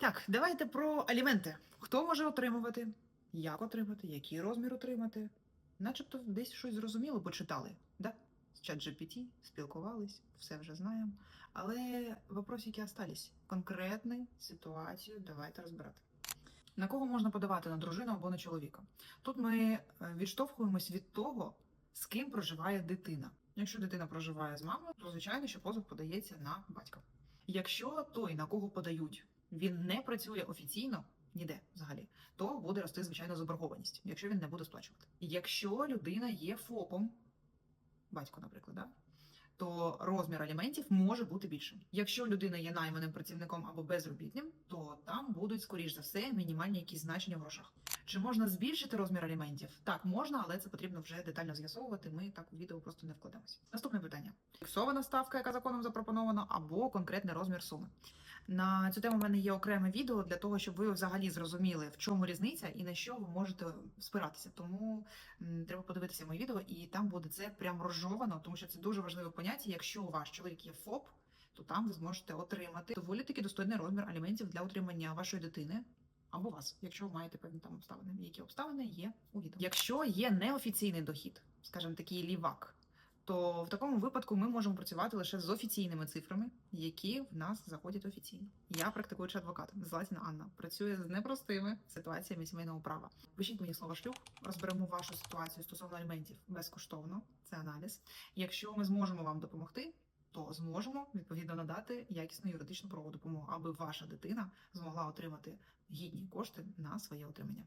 Так, давайте про аліменти. Хто може отримувати? Як отримати? Який розмір отримати? Начебто десь щось зрозуміло, почитали. Да? З чат GPT спілкувались, все вже знаємо. Але вопросики остались. Конкретну ситуацію давайте розбирати. На кого можна подавати на дружину або на чоловіка? Тут ми е, відштовхуємось від того, з ким проживає дитина. Якщо дитина проживає з мамою, то звичайно, що позов подається на батька. Якщо той, на кого подають, він не працює офіційно ніде взагалі, то буде рости звичайно заборгованість, якщо він не буде сплачувати. Якщо людина є ФОПом, батько, наприклад, да? то розмір аліментів може бути більшим. Якщо людина є найманим працівником або безробітним, то там будуть, скоріш за все, мінімальні якісь значення в грошах. Чи можна збільшити розмір аліментів? Так, можна, але це потрібно вже детально з'ясовувати. Ми так у відео просто не вкладемося. Наступне питання: фіксована ставка, яка законом запропонована, або конкретний розмір суми. На цю тему в мене є окреме відео для того, щоб ви взагалі зрозуміли, в чому різниця і на що ви можете спиратися. Тому треба подивитися моє відео, і там буде це прям розжовано, тому що це дуже важливе поняття. Якщо у ваш чоловік є ФОП, то там ви зможете отримати доволі таки достойний розмір аліментів для утримання вашої дитини. Або вас, якщо ви маєте певні там обставини, які обставини є у відео. Якщо є неофіційний дохід, скажімо, такий лівак, то в такому випадку ми можемо працювати лише з офіційними цифрами, які в нас заходять офіційно. Я практикуючий адвокат, Златіна Анна, працює з непростими ситуаціями сімейного права. Пишіть мені слово шлюб, розберемо вашу ситуацію стосовно аліментів безкоштовно. Це аналіз. Якщо ми зможемо вам допомогти, то зможемо відповідно надати якісну юридичну правову допомогу, аби ваша дитина змогла отримати гідні кошти на своє отримання.